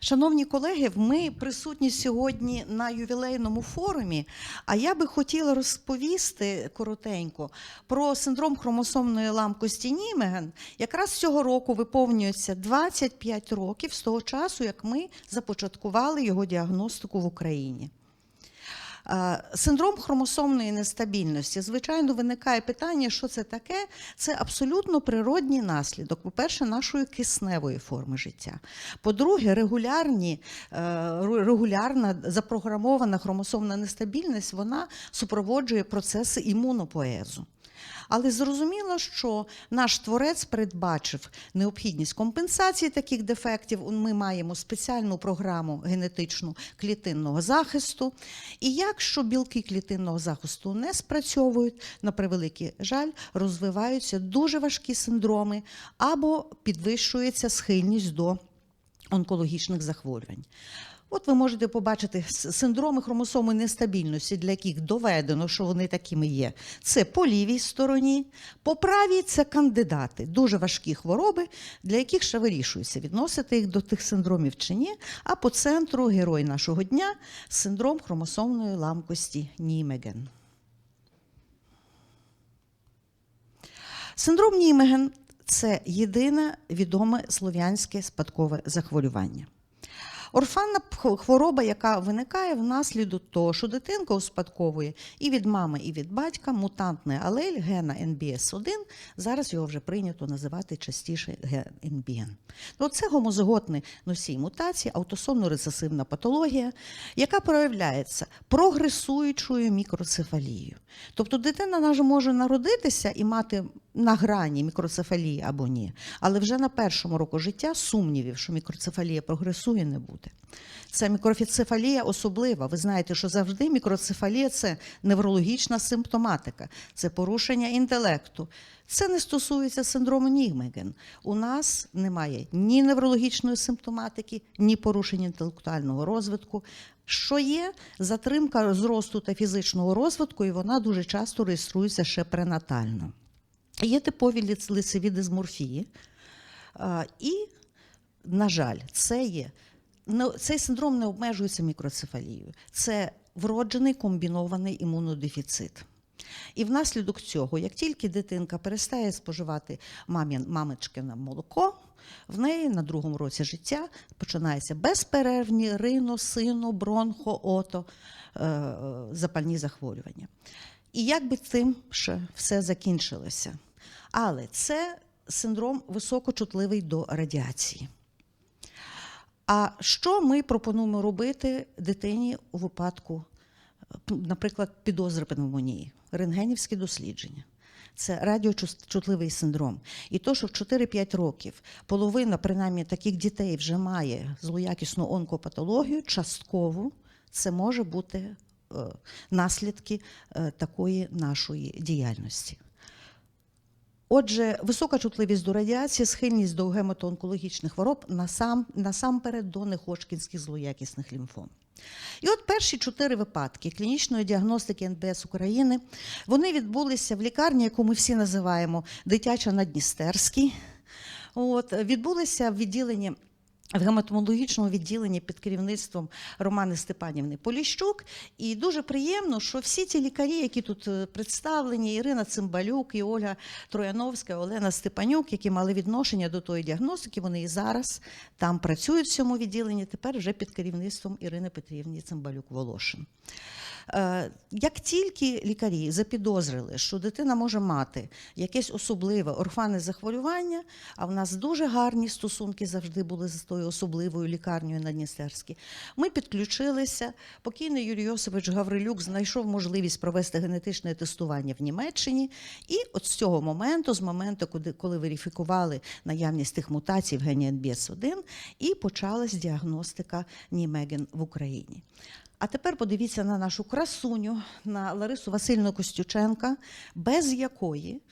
Шановні колеги, ми присутні сьогодні на ювілейному форумі. А я би хотіла розповісти коротенько про синдром хромосомної ламкості Німеген. Якраз цього року виповнюється 25 років з того часу, як ми започаткували його діагностику в Україні. Синдром хромосомної нестабільності. Звичайно, виникає питання, що це таке. Це абсолютно природній наслідок, по-перше, нашої кисневої форми життя. По-друге, регулярні, е, регулярна запрограмована хромосомна нестабільність вона супроводжує процеси імунопоезу. Але зрозуміло, що наш творець передбачив необхідність компенсації таких дефектів. Ми маємо спеціальну програму генетичну клітинного захисту. І якщо білки клітинного захисту не спрацьовують, на превеликий жаль, розвиваються дуже важкі синдроми або підвищується схильність до онкологічних захворювань. От ви можете побачити синдроми хромосоми нестабільності, для яких доведено, що вони такими є. Це по лівій стороні, по правій це кандидати, дуже важкі хвороби, для яких ще вирішується, відносити їх до тих синдромів чи ні. А по центру герой нашого дня синдром хромосомної ламкості Німеген. Синдром Німеген це єдине відоме слов'янське спадкове захворювання. Орфанна хвороба, яка виникає внаслідок того, що дитинка успадковує і від мами, і від батька мутантний алель гена NBS1, зараз його вже прийнято називати частіше ген. Ну, це гомозиготний носій мутації, аутосомно-рецесивна патологія, яка проявляється прогресуючою мікроцефалією. Тобто дитина може народитися і мати на грані мікроцефалії або ні, але вже на першому року життя сумнівів, що мікроцефалія прогресує, не буде. Це мікроцефалія особлива. Ви знаєте, що завжди мікроцефалія це неврологічна симптоматика, це порушення інтелекту. Це не стосується синдрому Нігмеген. У нас немає ні неврологічної симптоматики, ні порушень інтелектуального розвитку. Що є затримка зросту та фізичного розвитку, і вона дуже часто реєструється ще пренатально. Є типові лицеві дисморфії. І, на жаль, це є. Не- Цей синдром не обмежується мікроцефалією. Це вроджений комбінований імунодефіцит. І внаслідок цього, як тільки дитинка перестає споживати мамін, мамичкине молоко, в неї на другому році життя починаються безперервні рино, сино, бронхо, ото, е, е, запальні захворювання. І як би цим ще все закінчилося. Але це синдром високочутливий до радіації. А що ми пропонуємо робити дитині у випадку, е, наприклад, підозри пневмонії? Рентгенівські дослідження. Це радіочутливий синдром. І то, що в 4-5 років половина, принаймні, таких дітей вже має злоякісну онкопатологію, частково це може бути е, наслідки е, такої нашої діяльності. Отже, висока чутливість до радіації, схильність до гематоонкологічних хвороб насам, насамперед до нехошкінських злоякісних лімфом. І от перші чотири випадки клінічної діагностики НБС України вони відбулися в лікарні, яку ми всі називаємо дитяча на Дністерській. От, відбулися в відділенні. В гематомологічному відділенні під керівництвом Романи Степанівни Поліщук. І дуже приємно, що всі ті лікарі, які тут е, представлені, Ірина Цимбалюк, і Ольга Трояновська, Олена Степанюк, які мали відношення до тої діагностики, вони і зараз там працюють в цьому відділенні, тепер вже під керівництвом Ірини Петрівні Цимбалюк-Волошин. Е, Як тільки лікарі запідозрили, що дитина може мати якесь особливе орфанне захворювання, а в нас дуже гарні стосунки завжди були з тою особливою лікарнею на Дністерській, ми підключилися. Покійний Юрій Йосипович Гаврилюк знайшов можливість провести генетичне тестування в Німеччині. І от з цього моменту, з моменту, коли, верифікували наявність тих мутацій в гені NBS1, і почалась діагностика Німеген в Україні. А тепер подивіться на нашу красуню, на Ларису Васильівну Костюченка, без якої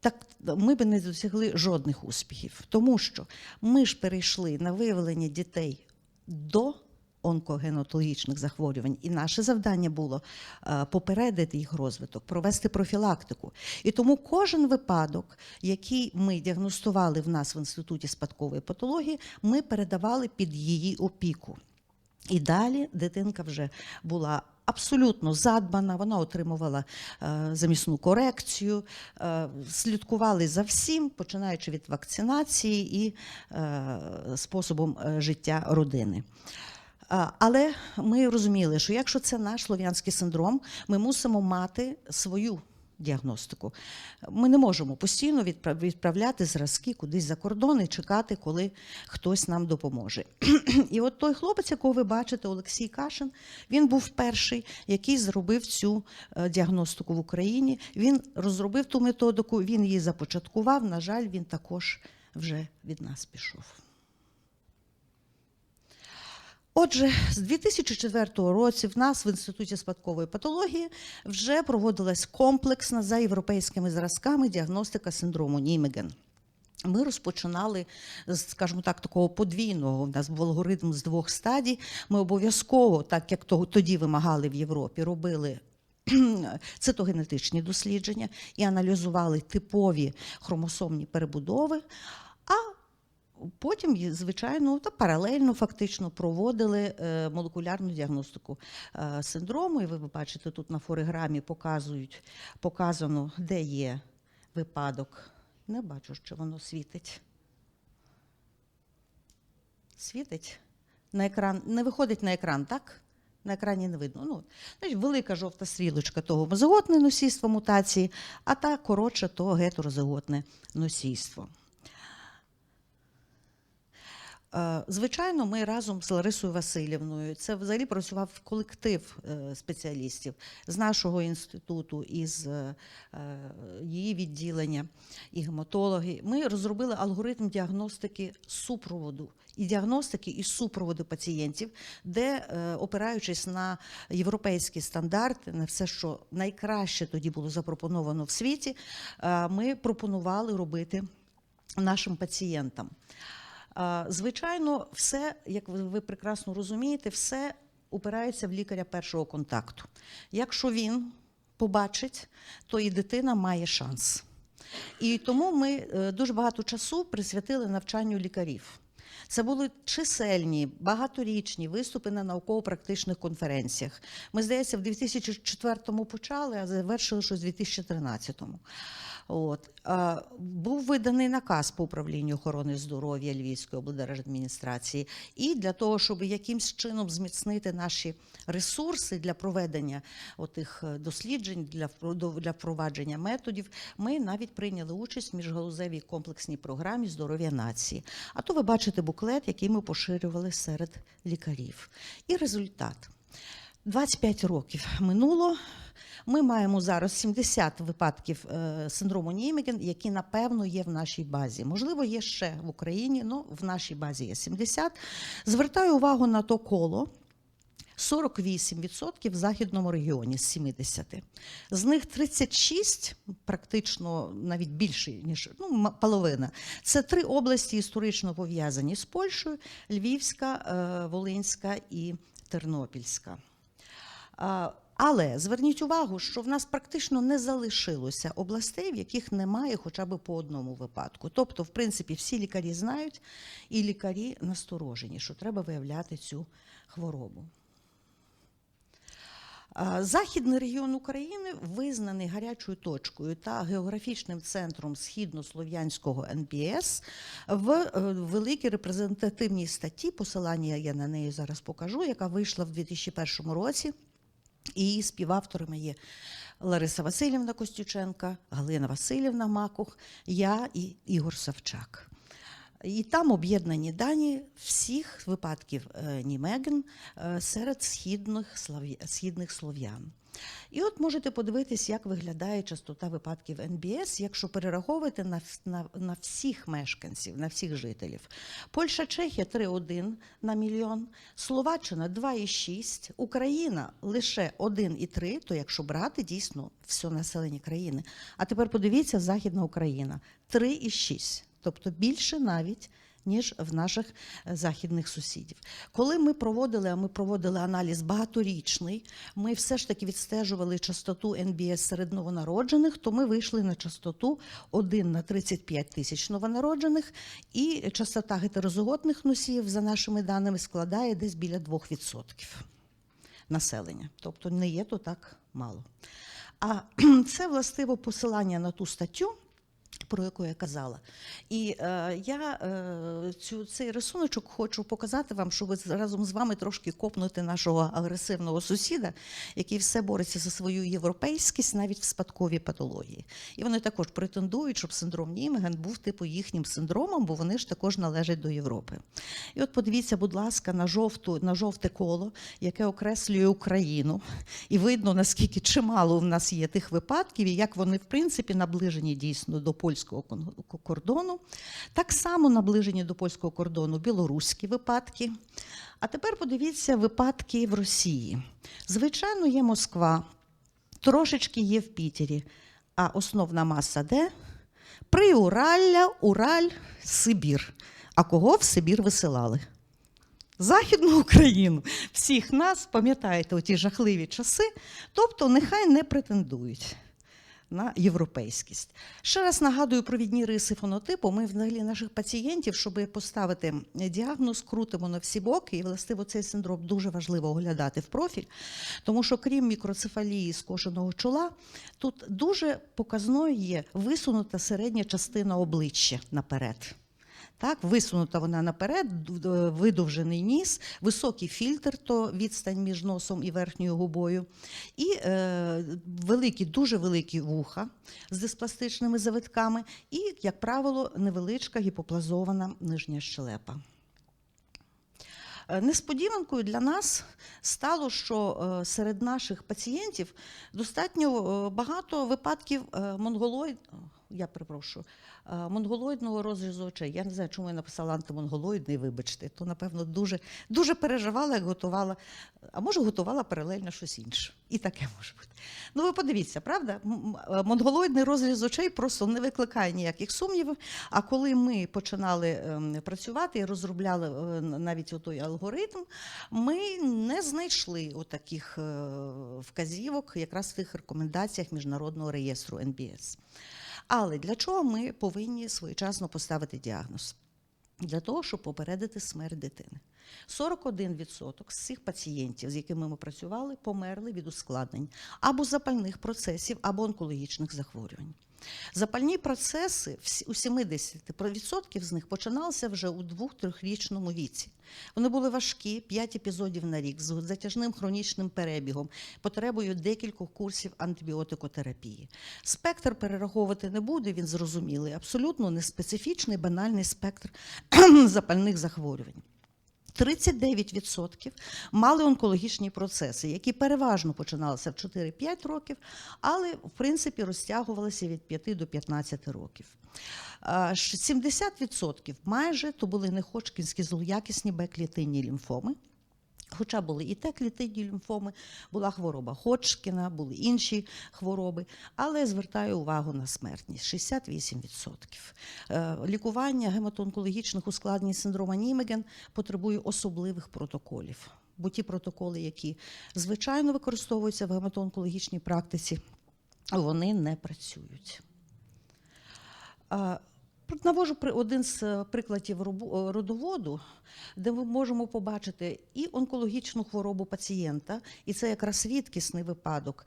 так ми б не досягли жодних успіхів. Тому що ми ж перейшли на виявлення дітей до онкогенетологічних захворювань. І наше завдання було е, попередити їх розвиток, провести профілактику. І тому кожен випадок, який ми діагностували в нас в інституті спадкової патології, ми передавали під її опіку. І далі дитинка вже була абсолютно задбана, вона отримувала е, замісну корекцію, е, слідкували за всім, починаючи від вакцинації і е, способом життя родини. Але ми розуміли, що якщо це наш слов'янський синдром, ми мусимо мати свою діагностику. Ми не можемо постійно відпра- відправляти зразки кудись за кордон і чекати, коли хтось нам допоможе. І от той хлопець, якого ви бачите, Олексій Кашин, він був перший, який зробив цю е, діагностику в Україні. Він розробив ту методику, він її започаткував. На жаль, він також вже від нас пішов. Отже, з 2004 року в нас в Інституті спадкової патології вже проводилась комплексна за європейськими зразками діагностика синдрому Німеген. Ми розпочинали, скажімо так, такого подвійного. У нас був алгоритм з двох стадій. Ми обов'язково, так як тоді вимагали в Європі, робили цитогенетичні дослідження і аналізували типові хромосомні перебудови. А Потім, звичайно, та паралельно фактично проводили е, молекулярну діагностику е, синдрому. І ви бачите, тут на фореграмі показують, показано, де є випадок. Не бачу, що воно світить. Світить на екран, не виходить на екран, так? На екрані не видно. Ну, значить, велика жовта стрілочка того мозоготне носійство мутації, а та коротша то гетерозиготне носійство. Е, Звичайно, ми разом з Ларисою Васильівною. Це взагалі працював колектив е, спеціалістів з нашого інституту, із е, її відділення і гематологи. Ми розробили алгоритм діагностики супроводу. І діагностики і супроводу пацієнтів, де, опираючись на європейські стандарти, на все, що найкраще тоді було запропоновано в світі, ми пропонували робити нашим пацієнтам. Звичайно, все, як ви, ви прекрасно розумієте, все упирається в лікаря першого контакту. Якщо він побачить, то і дитина має шанс. І тому ми е, дуже багато часу присвятили навчанню лікарів. Це були чисельні, багаторічні виступи на науково-практичних конференціях. Ми, здається, в 2004-му почали, а завершили щось в 2013-му. От. Був виданий наказ по управлінню охорони здоров'я Львівської облдержадміністрації. І для того, щоб якимсь чином зміцнити наші ресурси для проведення отих е, досліджень, для, для впровадження методів, ми навіть прийняли участь в міжгалузевій комплексній програмі здоров'я нації. А то ви бачите буклет, який ми поширювали серед лікарів. І результат. 25 років минуло. Ми маємо зараз 70 випадків е, синдрому Німеген, які напевно є в нашій базі. Можливо, є ще в Україні, але в нашій базі є 70. Звертаю увагу на то коло. 48% в західному регіоні з 70. З них 36, практично навіть більше, ніж ну, половина. Це три області історично пов'язані з Польщею: Львівська, е, Волинська і Тернопільська. Але зверніть увагу, що в нас практично не залишилося областей, в яких немає хоча б по одному випадку. Тобто, в принципі, всі лікарі знають, і лікарі насторожені, що треба виявляти цю хворобу. Західний регіон України визнаний гарячою точкою та географічним центром східнослов'янського НПС в е, великій репрезентативній статті, посилання я на неї зараз покажу, яка вийшла в 2001 році. І співавторами є Лариса Васильівна Костюченка, Галина Васильівна Макух, я і Ігор Савчак. І там об'єднані дані всіх випадків е, Німеген е, серед східних, східних слов'ян. І от можете подивитись, як виглядає частота випадків НБС, якщо перераховувати на, на, на всіх мешканців, на всіх жителів. Польща, Чехія 3,1 на мільйон, Словаччина 2,6, Україна лише 1,3, то якщо брати дійсно все населення країни. А тепер подивіться, Західна Україна 3,6, тобто більше навіть, ніж в наших е, західних сусідів. Коли ми проводили, а ми проводили аналіз багаторічний, ми все ж таки відстежували частоту НБС серед новонароджених, то ми вийшли на частоту 1 на 35 тисяч новонароджених, і частота гетерозиготних носіїв, за нашими даними, складає десь біля 2% населення. Тобто не є то так мало. А це властиво посилання на ту статтю. Про яку я казала. І е, я е, цю, цей рисуночок хочу показати вам, щоб разом з вами трошки копнути нашого агресивного сусіда, який все бореться за свою європейськість навіть в спадковій патології. І вони також претендують, щоб синдром Німеген був типу їхнім синдромом, бо вони ж також належать до Європи. І от подивіться, будь ласка, на жовту, на жовте коло, яке окреслює Україну, і видно, наскільки чимало в нас є тих випадків, і як вони, в принципі, наближені дійсно до польського кордону. Так само наближені до польського кордону білоруські випадки. А тепер подивіться випадки в Росії. Звичайно, є Москва, трошечки є в Пітері, а основна маса де? Приуралля, Ураль, Сибір. А кого в Сибір висилали? Західну Україну. Всіх нас, пам'ятаєте, оті жахливі часи, тобто нехай не претендують на європейськість. Ще раз нагадую провідні риси фонотипу. Ми взагалі наших пацієнтів, щоб поставити діагноз, крутимо на всі боки. І властиво цей синдром дуже важливо оглядати в профіль, тому що крім мікроцефалії скошеного чола, тут дуже показною є висунута середня частина обличчя наперед. Так, висунута вона наперед, д- видовжений ніс, високий фільтр, то відстань між носом і верхньою губою, і е, великі, дуже великі вуха з диспластичними завитками, і, як правило, невеличка гіпоплазована нижня щелепа. Е, Несподіванкою для нас стало, що е, серед наших пацієнтів достатньо е, багато випадків е, монголоїд. Я перепрошую, е, монголоїдного розрізу очей. Я не знаю, чому я написала антимонголоїдний, вибачте. То, напевно, дуже, дуже переживала, як готувала, а може, готувала паралельно щось інше. І таке може бути. Ну, ви подивіться, правда? Е, Монголоїдний розріз очей просто не викликає ніяких сумнівів. А коли ми починали ем, працювати і розробляли е, навіть той алгоритм, ми не знайшли отаких вказівок якраз в тих рекомендаціях Міжнародного реєстру НБС. Але для чого ми повинні своєчасно поставити діагноз? Для того, щоб попередити смерть дитини. 41% з цих пацієнтів, з якими ми працювали, померли від ускладнень або запальних процесів, або онкологічних захворювань. Запальні процеси у 70% з них починалися вже у 2-3-річному віці. Вони були важкі, 5 епізодів на рік, з затяжним хронічним перебігом, потребою декількох курсів антибіотикотерапії. Спектр перераховувати не буде, він зрозумілий, абсолютно неспецифічний, банальний спектр запальних захворювань. 39% мали онкологічні процеси, які переважно починалися в 4-5 років, але в принципі розтягувалися від 5 до 15 років. А, ш- 70% майже то були нехочкінські злоякісні Б-клітинні лімфоми. Хоча були і те клітинні лімфоми, була хвороба Ходжкіна, були інші хвороби, але звертаю увагу на смертність 68%. Е, Лікування гематоонкологічних ускладнень синдрома Німеген потребує особливих протоколів. Бо ті протоколи, які звичайно використовуються в гематоонкологічній практиці, вони не працюють. Навожу один з е, прикладів е, родоводу, де ми можемо побачити і онкологічну хворобу пацієнта, і це якраз рідкісний випадок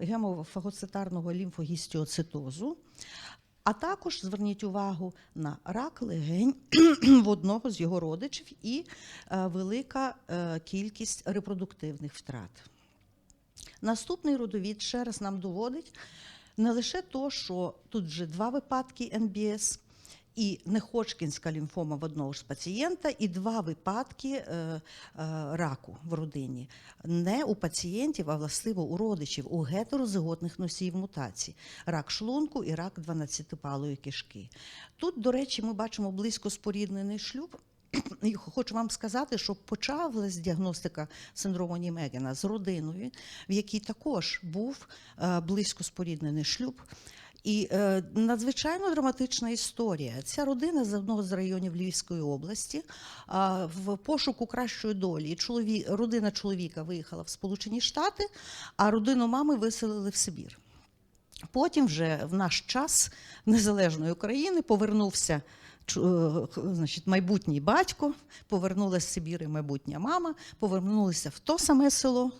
гемофагоцитарного лімфогістіоцитозу. А також зверніть увагу на рак легень в одного з його родичів і е, велика кількість репродуктивних втрат. Наступний родовід ще раз нам доводить не лише то, що тут вже два випадки НБС і неходжкінська лімфома в одного ж пацієнта, і два випадки е, е, раку в родині. Не у пацієнтів, а властиво у родичів, у гетерозиготних носіїв мутацій. Рак шлунку і рак 12-палої кишки. Тут, до речі, ми бачимо близько споріднений шлюб. І хочу вам сказати, що почалась діагностика синдрому Німегена з родиною, в якій також був е, близько споріднений шлюб. І е, надзвичайно драматична історія. Ця родина з одного з районів Львівської області а, в пошуку кращої долі. Чолові, родина чоловіка виїхала в Сполучені Штати, а родину мами виселили в Сибір. Потім, вже в наш час незалежної України, повернувся е, значить, майбутній батько, повернулася з Сибіри майбутня мама, повернулися в то саме село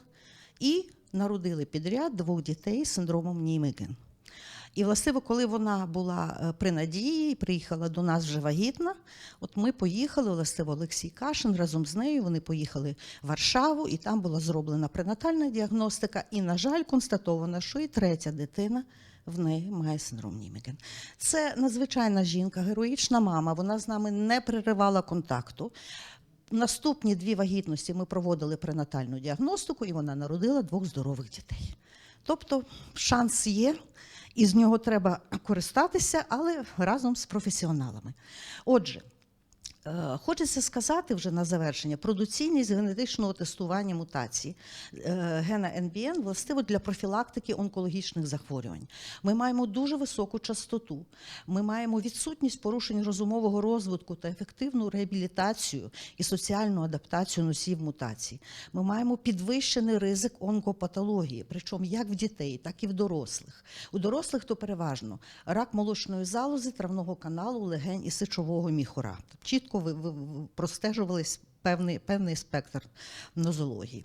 і народили підряд двох дітей з синдромом Німеген. І властиво, коли вона була е, при надії приїхала до нас вже вагітна, от ми поїхали, властиво Олексій Кашин разом з нею. Вони поїхали в Варшаву, і там була зроблена пренатальна діагностика. І, на жаль, констатовано, що і третя дитина в неї має синдром Німеген. Це надзвичайна жінка, героїчна мама. Вона з нами не переривала контакту. Наступні дві вагітності ми проводили пренатальну діагностику, і вона народила двох здорових дітей. Тобто шанс є, і з нього треба користатися, але разом з професіоналами. Отже, хочеться сказати вже на завершення про доцільність генетичного тестування мутацій е, гена NBN властиво для профілактики онкологічних захворювань. Ми маємо дуже високу частоту, ми маємо відсутність порушень розумового розвитку та ефективну реабілітацію і соціальну адаптацію носів мутацій. Ми маємо підвищений ризик онкопатології, причому як в дітей, так і в дорослих. У дорослих то переважно рак молочної залози, травного каналу, легень і сечового міхура. Чітко ви простежувались певний, певний спектр нозології.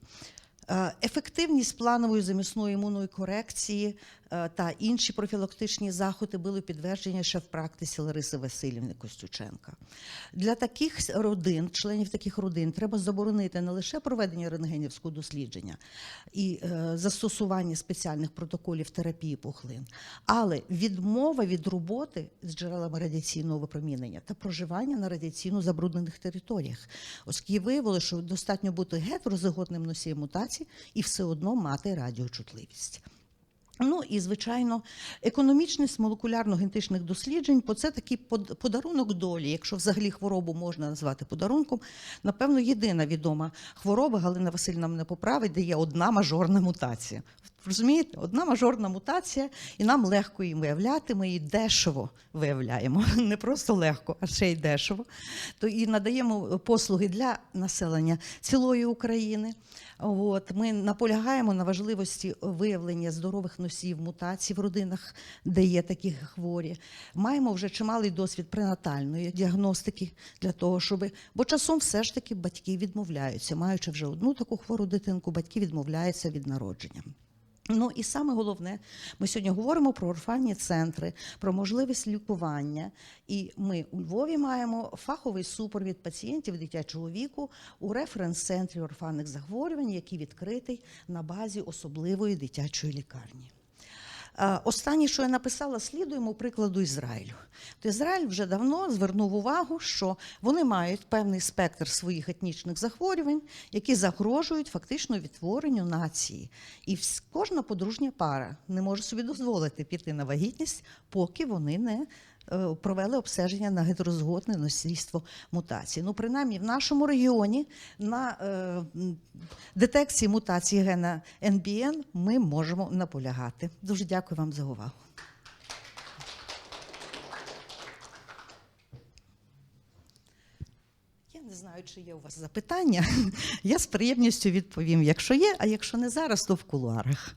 Е, Ефективність планової замісної імунної корекції е, та інші профілактичні заходи були підтверджені ще в практиці Лариси Васильівни Костюченка. Для таких родин, членів таких родин, треба заборонити не лише проведення рентгенівського дослідження і е, застосування спеціальних протоколів терапії пухлин, але відмова від роботи з джерелами радіаційного випромінення та проживання на радіаційно забруднених територіях, оскільки виявилося, що достатньо бути гетерозиготним носієм мутацій і все одно мати радіочутливість. Ну і звичайно, економічність молекулярно-генетичних досліджень, бо це такий подарунок долі, якщо взагалі хворобу можна назвати подарунком. Напевно, єдина відома хвороба, Галина Васильівна мене поправить, де є одна мажорна мутація. Розумієте, одна мажорна мутація, і нам легко її виявляти. Ми її дешево виявляємо. Не просто легко, а ще й дешево. То і надаємо послуги для населення цілої України. От ми наполягаємо на важливості виявлення здорових носіїв мутацій в родинах, де є такі хворі. Маємо вже чималий досвід пренатальної діагностики для того, щоб бо часом все ж таки батьки відмовляються, маючи вже одну таку хвору дитинку, батьки відмовляються від народження. Ну і саме головне, ми сьогодні говоримо про орфанні центри, про можливість лікування. І ми у Львові маємо фаховий супровід пацієнтів дитячого віку у референс-центрі орфанних захворювань, який відкритий на базі особливої дитячої лікарні. Останнє, що я написала, слідуємо прикладу Ізраїлю. То Ізраїль вже давно звернув увагу, що вони мають певний спектр своїх етнічних захворювань, які загрожують фактично відтворенню нації. І кожна подружня пара не може собі дозволити піти на вагітність, поки вони не провели обстеження на гетерозгодне носійство мутацій. Ну, принаймні, в нашому регіоні на е, детекції мутації гена NBN ми можемо наполягати. Дуже дякую вам за увагу. Не знаю, чи є у вас запитання. Я з приємністю відповім, якщо є, а якщо не зараз, то в кулуарах.